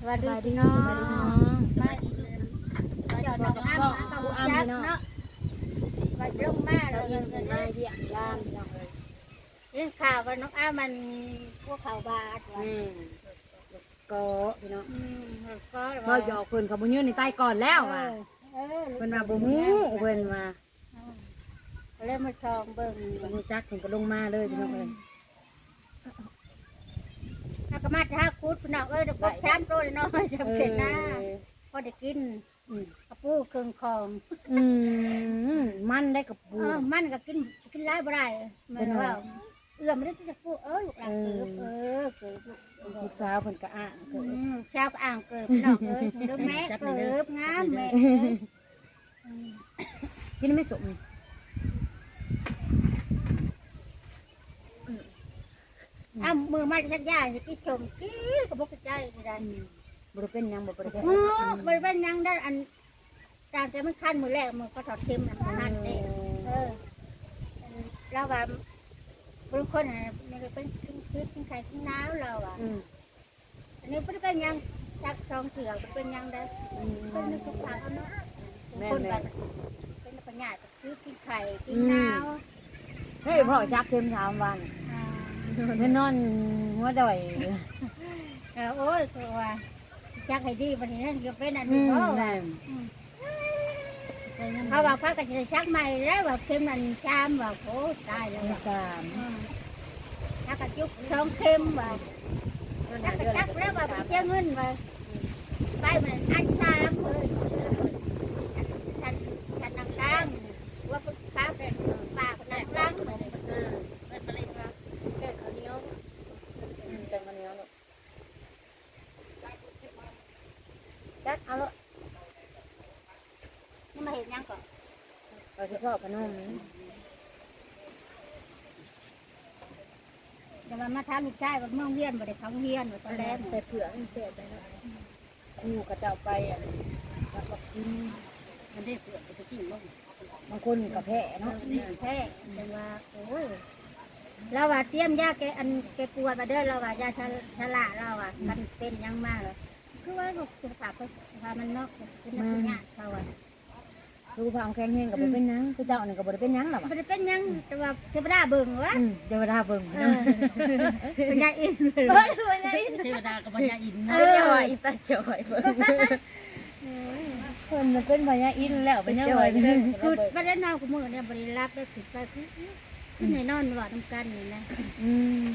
สวัสดีพี่น้องสวัสดีน้องมาเจ้าน้องอ้ำมากับจักเนาะมาลงมาเราเราเอิ้อินนกักันนมามาเยี่ยมยามพี่น้องเอ้ยเรื่องข่าวว่าน้องอ้ำมันพวกข่าวบาดว่าแม่ก็พี่น้องอืมก็เฮาหยอกเพิ่นเขาบ่ยืนในใต้ก่อนแล้วว่ะเออเพิ่นว่าบ่ฮู้เพิ่นว่าเริ่มมาชองเบิ่งเพิ่นรู้จักเพิ่นก็ลงมาเลยพี่น้องเอ้ย ถ้าก็มาถ้าคูดพี่น้องเอ้ยเดี๋ยวก็แชมป์โตเลยเนาะจำเป็นนะพอได้กินอืม กระปูเครื่องคองอืมมันได้กับปู เออมันก็กินกินหลายบ่ได้แมันว่าเอื้อมไม่ได้จะพูดเออลูกหลานเกิดเอ อเกิดลูกลูกสาวเพิ่นก็อ้างอืเกิดมแซวก็อ่างเกิดพี่น้องเอ้ยเด้อแม่เกิดงามแม่กินไม่สม อ้ามือมาทักยาสิกิชมกี้ก็บ่เข้าใจนี่ได้บ่ได้เป็นหยังบ่ได้เป็นเออบ่ได้เป็นหยังได้อันตามแต่มันคันมือแรกมือก็ถอดเข็มน่ะมันคันเด้เออแล้วว่าบางคนน่ะมันก็เป็นขึ้นขึ้นขึ้นไข่ขึ้นน้าวเราอะอืมอันนี้บ่ได้เป็นหยังจักสองเถื่อบ่เป็นหยังได้อืมเป็นนึกถึงปากเขาเนาะแม่คนแม่กันเป็นปัญญาก็คือกินไข่กินน้าวเฮ้ยพ่อจักเต็มสามวัน อ่าเพิ่นนอนหัวดอยเออโอ้ยคือว่าจักให้ดีวันนี้นั่นก็เป็นอันอืนี้มเพราะแม่เขาว่าพระก็จะชักใหม่แล้วว่าเข็มนั่นจามว่าโอ้ตายแล้วมีว่าสามอืมชักกระจุกสองเข็มว่าชักกระจักแล้วว่าเจ้าเงินว่าไปมันอันตามเลยฉันฉันนังกลางว่าพุทธค้าเป็นป่าคนนั้นกลางเลยเออเป็นมะเร็งว่าเกิดเขาเหนียว อืมเป็นวันนี้ลูก จักเอาละนี่มาเห็นยังก่อนเราเฉพาะขนมเดี๋ยวมาทำลูกชายว่าเมืองเวียนบ่ได้เขาเวียนบ่ตอนแรกใส่เผือกเสียไปแล้วกูกระเจ้าไปอะสักบักซิมมันได้เสือไปกินบ่บางคนกับแพ้เนาะแท้แต่ว่าโอ้ยเราว่าเตรียมยาแกอันแกปวดมาเด้อเราว่ายาชะชะลาเราอะมันเป็นยังมากเลย คือว่าลูกสุขภาพก็พามันนอกเป็นนักญาติเขาอะดูพางแข็งแห้งกับบ่เป็นหยังคือเจ้านี่ก็บ่ได้เป็นหยังหรอกบ่ได้เป็นยังแต่ว่าเทวดาเบิ่งวะอืมเดี๋ยวเวลาเบิ่งเออเป็นยาอินเลยเทวดากับพญาอินทร์เอออีตาจ่อยเบิ่งคนมันเป็นพญาอินแล้วเป็นยังไงคือบ่ได้นอนกับมือเนี่ยบ่ได้รับได้ผิดไปคือคือในนอนว่าทำกันนี่นะอืม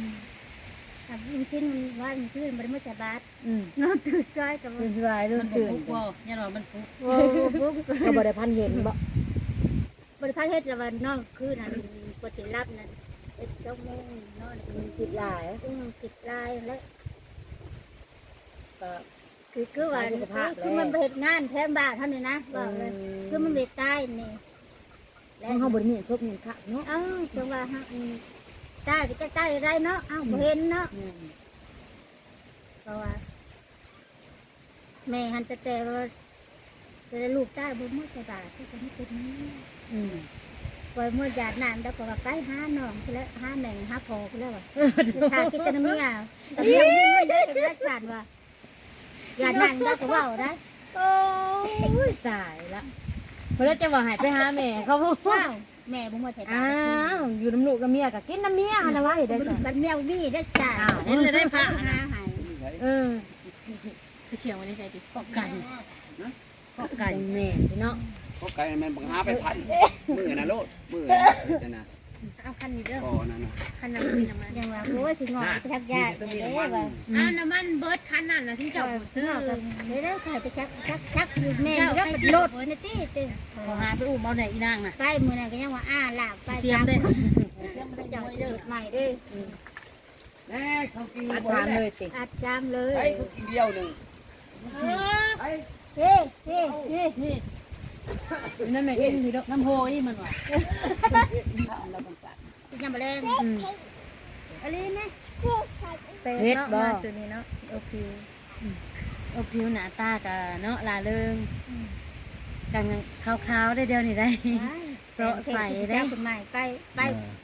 อะมันขึ้นมันว่ามันขึ้นมันไม่จะบาดอืมนอนตื่นก้อยกับตื่นสบายเรื่อมังนตื่นฟุกบ่เนี่ยเรามันฟุกโอ้บุ้งก็บ่ได้พันเห็นบ่บริษัทเฮ็ดละวันนอนคืนนั่นปฏิรับนั่นเอ็ดเจ้าโมงนอนมันผิดหลายอืมติดลายแล้วก็ คือคือว่าสุขภาพแล้วคือมันไปเฮ็ดงานแถมบ้านเท่านี้นะบอกเลยคือมันไม่ตายนี่แล้วเฮาบ่ได้มีศพมีพระเนาะ เอ้าจังว่าฮะอืม ตายก็จะตายอะไรเนาะ เอ้าบ่เห็นเนาะอืมเพราะว่า แม่หันแต่แต่ว่าแต่ลูกตายบ่มือจะบาดที่จะไม่เป็นนี้อืมปล่อยมือหยาดน้ำแล้วก็ว่าไปหาน้องแล้วหาแม่งหาพ่อไปแล้วว่ะทากินกันเมียแต่เมียไม่ไม่ได้เป็นรักษาว่ะหยาดน้ำแล้วก็เว่าได้โอ้ยสายละเพิ่นจะว่าให้ไปหาแม่เขาบ่ว้าว แม่บุ้งมาใส่ตาอ้าวอยู่น้ำลูกกับเมียก็กินน้ำเมียหั่นน่ะว่าเฮ็ดได้ซะบันเมียวี่ได้จ่าอ้าวเห็นเลยได้พระหาหายเออคือเชียงวันนี้ใจดิปอกไก่ปอกไก่ไก่แม่พี่น้องพวกไก่แม่นบังหาไปพันมือนะโลดมือนะนะ เอาคันนี้เด้อก่อนั่นนะคันนั้นมีน้ำมันยังว่าโอ้ยสิงอไปทักญาติต้องมีเด้น้ำอมันว่าอ้าวน้ำมันเบิร์ดคันนั้นนะฉันเจ้าเจ้าเจ้าซื้อกับเด้อใครไปชักชักชักอยู่แม่แล้วก็โลดในที่เต้ขอหาไปอุ้มเอาไหนอีนางน่ะไปมือนั้นก็ยังว่าอ้าลากไปเตรียมได้เตรียมเจ้าเลิกใหม่เด้อแม่เขากินอาจารย์เลยติอาจามเลยไอ้เขากินเดียวหนึ่งไอ้เฮ้เฮ้เฮ้ นี่นั่นแม่เอ็นพี่ดอกน้ำโพนี่มันว่ะเราบังคับยังมาแรงอืมอะไรนะเฮ็ดบ่สุดนี้เนาะโอเคโอ้ผิวหน้าตาก็เนาะลาเริงกันขาวๆได้เดียวนี่ได้โซะใส่ได้ได้คุณใหม่ไปไป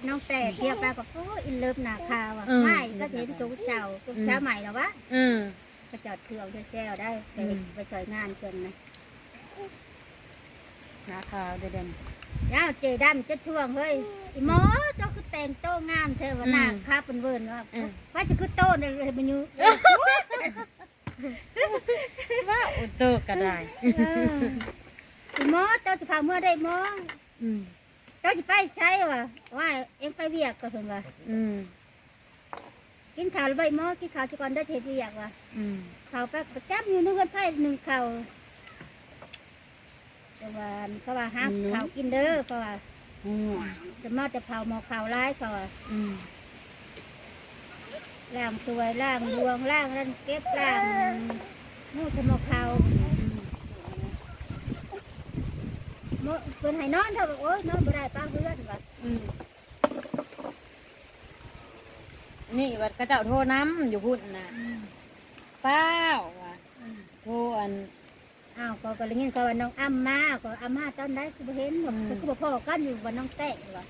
น้องแต่เที่ยวไปก็โอ้อินเลิฟหนาคาวอะอืมไม่ก็เห็นตัวเจ้าตัวเจ้าใหม่แล้ววะอืมไปจอดเครื่องด้วยแก้วได้ไปอืมไปจอยงานเกินนะห นาขาวเด่นย่าเจดำจะท่วงเฮ้ยอีหมอเจ้าคือแต่งโตงามเธอว่าหน้าคาเป็นเวิร์นว่าว่าจะคือโตนั่นเลยมันอยู่ๆว่าอุตกก็ได้เอออีหมอเจ้าจะพาเมื่อได้หมออืมเจ้าจะไปใช้วะว่าเอ็งไปเวียกก็เห็นว่าอืมกินข้าวแล้วใบหมอกินข้าวจะก่อนได้เทเวียกว่ะอืมข้าวไปประจำอยู่ในเงินไผ่หนึ่งข้าว แต่ว่าเขาว่าห้ามข้าวกินเด้อเขาว่าอืมจะมาจะเผาหมอข้าวร้ายเขาว่าอืมล่างสวยล่างดวงล่างรันเก็บล่างมูทหมอข้าวหมอเป็นให้นอนเถอะโอ้ยนอนบ่ได้ป้าเพื่อนว่ะอืมนี่วัดกระเจ้าโทรน้ำอยู่พุ่นน่ะเป้าว่ะโทรอัน อ้าวก็ก็เลยเงี้ยก็ว่าน้องอ้ำมาก็อ้ำมาตอนได้คือบ่เห็นหรอกอืมก็คือบ่พอกันอยู่ว่าน้องแตะว่ะ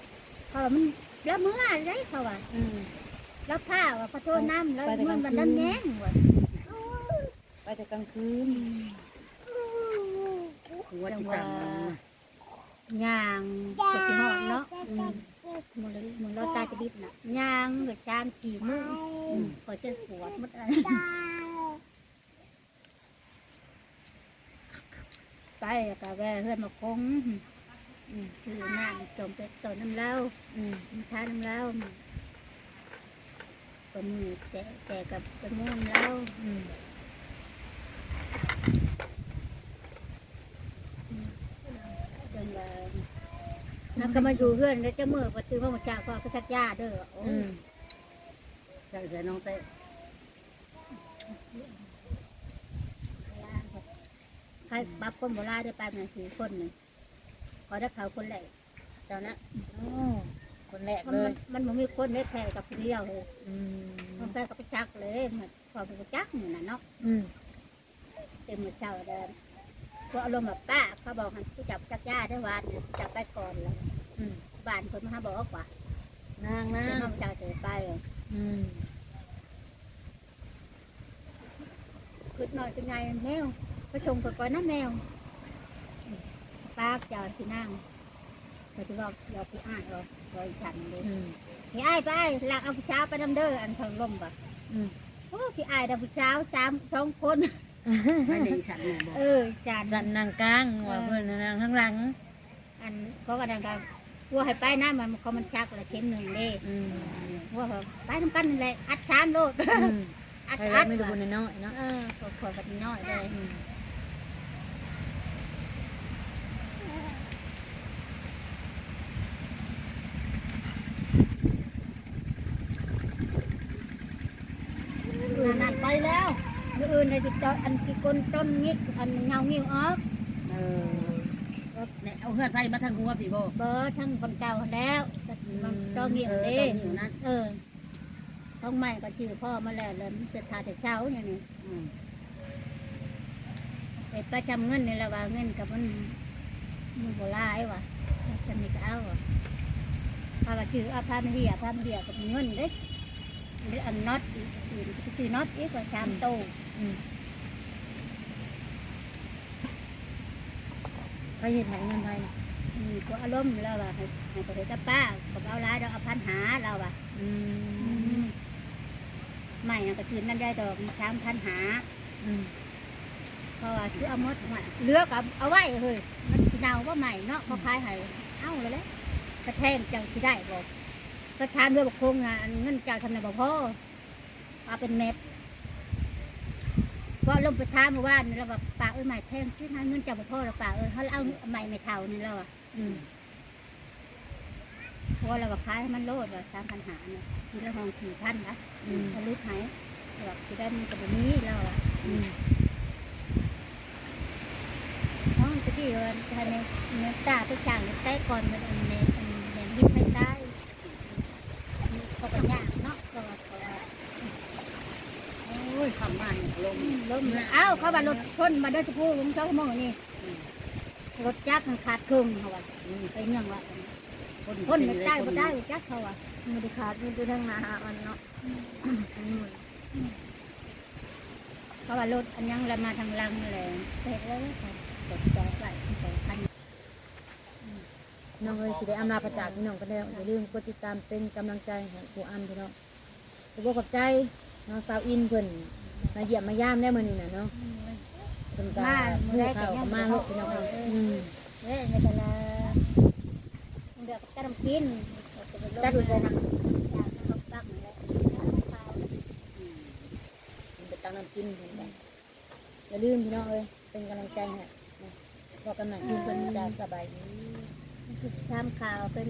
เขาว่ามันแล้วเมื่อไรเขาว่าอืม แล้วผ้าว่าขอโทษน้ำแล้วไปแต่เมื่อกลามังนคืนนั่นแง่งว่ะไปแต่กลางคืนหัวจิตตังย่างเจ็บที่ห้องเนาะอืมมันเลยมันรอตาจะดิบน่ะย่างเหมือนจานขี่มืออก็จะปวดหมดอะไร ไปกับแว่เพื่อนมาคงอืมคือน้ำจมเป็ดตัวน้ำเหล้าอืมน้ำชาน้ำเหล้าปนมือแจกแจกกับกระมูน้ำเหล้าอืมจนว่าแล้วก็มาอยู่เพื่อนแล้วเจะมือก็ซื้อมาหมดจากก็ไปชักยาเด้อโอ้อืยมใส่ใส่น้องเต้ ใครบับคนโบราณได้ไปมันสี่คนหนึ่งขอได้เขาคนแรกเจ้านะโอ้คนแรกมันเลมัยนมันบ่มีคนได้แพ้กับคนเดียวเลยอืมมันแพ้กับไปจักเลยเหมือนพอไปจักนี่นะเนาะอืมเต็มมือเจ้าเดินพวกอารมณ์แบบป้าเขาบอกให้ผู้จับจักยาได้วันเนี่ยจับไปก่อนแล้วอืมบ้านคนมาหาบอกว่านางนาเจ้างน้องเจ้าเจอไปอืมขึ้นหน่อยเป็นไงแมว ไปชงไปก่อนนะแมวป้าเจ้าที่นั่งเขาจะบอกเราพี่อ้ายเราเราฉันเลยอืมพี่อ้ายไปอ้ายหลักเอาผู้เช้าไปนำเด้ออันทางลมปะอืมโอ้พี่อ้ายดำผู้เช้าสามสองคนไม่ได้ฉันเนี่ยบอกเออจานสันนางกลางว่าเพื่อนนางข้างหลัง อันก็กระดังกันวัวให้ไปนะมันเขามันชักละเข็มหนึ่งเด้อืมวัวเขาไปทำกันนั่นแหละอัดชามโลดอืมอัดไปอัแล้วดไม่ดูว่ะน้อยๆเนาะเออขอขอกันน้อยเลย อืม นั่นไปแล้ว มืออื่นเลยติดต่ออันที่ก้นต้นงิกอันเงาเงิ้วออกเออเนี่ยเอาเฮือนไฟมาทางหัวพี่โบเบอร์ทั้งคนเก่าแล้วมันต้องงิ้วเออเด้ต้องอยู่นั่นเออต้องใหม่ก็ชื่อพ่อมาแล้วเลยมันเป็นทาแต่เช้าอย่างนี้อืมไปประจำเงินนี่แหละว่าเงินกับมันมันโบราณว่ะจะมีก็เอาว่ะพาก็ชื่ออาพาม่เดียพาม่เดียกับเงินเด้หรืออันน็อตอีกอื่นก็คือน็อตอีกกว่าสามโต ไปเห็นไหนเงินไทยนะมีก็อารมณ์แล้วว่าให้ให้ไปกับป้ากับเอาร้ายเราเอาพันหาเราว่ะอืมไม่นะก็คืนนั่นได้ดอกสามพันหาอืมเพราะว่าคือเอาหมดมาเหลือกับเอาไว้เฮ้ยมันสิเนาว่าใหม่เนาะเขาขายให้เอาเลยแหละกระแทงจังสิได้บอกก็ทานด้วยบอกคงนะอันเงินเจ้าทำในบ่พ่อเอาเป็นเม็ด ก็ลงไปทานเมื่อวานนี่เราแบบป่าเอ้ยใหม่แพงที่ทานเงินเจ้าบ่พ่อเราป่าเอ้ยเขาเอาใหม่ไม่เท่านี่เราอะอืมเพราะว่าเราแบบขายให้มันโลดว่าสามพันหาเนี่ยทีละห้องสี่พันนะอืมทะลุหายแบบที่ได้มันกับแบบนี้เราอะอืมห้องตะกี้ว่าทานในในตาไปช่างในใต้ก่อนมันอันในอันในดินไปใต้เขาก็ยากเนาะก็ว่าเขาว่า โอ้ยคำมันลม อืมล้มเอ้าเขาว่ารถชนมาด้วยทุกผู้ลุงเจ้าโมงนี่รถจักรมันขาดครึ่งเขาว่าไปเนื่องว่าคนคนไม่ได้ก็ได้จักรเขาว่ามันจะขาดมันจะทั้งหนามันเนาะเพราว่ารถอันยังละมาทางลังเลยเสร็จแล้วค่ะตกใจไหลสองพันน้องเอ้ยสิได้อำลาประจากพี่น้องกันแล้วอย่าลืมกดติดตามเป็นกำลังใจให้ครูอ้ำพี่น้องขอบคุณขอบใจน้องสาวอินเพิ่น มาเยี่ยมมาย่ามได้มื้อนี้น่ะเนาะเพิ่นก็ฮู้ข่าวก็มาโลดพี่น้องเอ้ยอืมเอ้ยในแต่ละเดือกกระดำกินจัดดูใส่นะกเขาตั้งเลยไปตังน้ำกินเพิ่นไปอย่าลืมพี่น้องเอ้ยเป็นกำลังใจให้นะพอกันหม่คือเพิ่นจะสบายดีทำข่าวเป็น